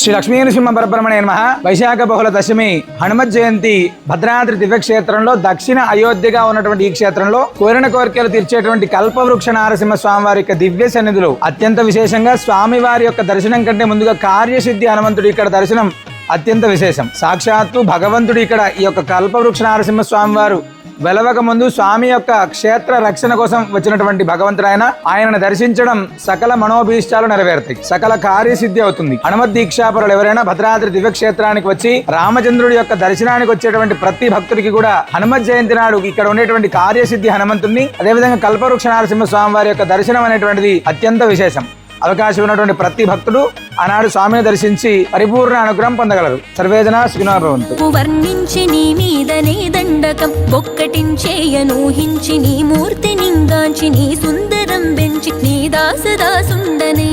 శ్రీ లక్ష్మీనరసింహ పరబ్రహ్మణే నమ. వైశాఖ బహుళ దశమి హనుమత్ జయంతి భద్రాద్రి దివ్యక్షేత్రంలో దక్షిణ అయోధ్యగా ఉన్నటువంటి ఈ క్షేత్రంలో కోరిన కోరికలు తీర్చేటువంటి కల్పవృక్ష నారసింహ స్వామి వారి యొక్క దివ్య సన్నిధులు. అత్యంత విశేషంగా స్వామి వారి యొక్క దర్శనం కంటే ముందుగా కార్యసిద్ధి హనుమంతుడు ఇక్కడ దర్శనం అత్యంత విశేషం. సాక్షాత్తు భగవంతుడు ఇక్కడ ఈ యొక్క కల్పవృక్ష నారసింహ స్వామి వారు వెలవక ముందు స్వామి యొక్క క్షేత్ర రక్షణ కోసం వచ్చినటువంటి భగవంతుడు ఆయనను దర్శించడం సకల మనోభీష్టాలు నెరవేరుతాయి. సకల కార్యసిద్ధి అవుతుంది. హనుమత్ దీక్షాపరులు ఎవరైనా భద్రాద్రి దివ్యక్షేత్రానికి వచ్చి రామచంద్రుడి యొక్క దర్శనానికి వచ్చేటువంటి ప్రతి భక్తుడికి కూడా హనుమత్ జయంతి నాడు ఇక్కడ ఉండేటువంటి కార్యసిద్ధి హనుమంతుణ్ణి అదేవిధంగా కల్పవృక్ష నరసింహ స్వామి వారి యొక్క దర్శనం అనేటువంటిది అత్యంత విశేషం. అవకాశం ఉన్నటువంటి ప్రతి భక్తుడు ఆనాడు స్వామిని దర్శించి పరిపూర్ణ అనుగ్రహం పొందగలరు. సర్వేజన శ్రీనాభవంతు వర్ణించి నీ మీద దండకం ఒక్కటించేయనూహించి నీ మూర్తి నింగాంచి నీ సుందరం పెంచి నీ దాసదాసుండనే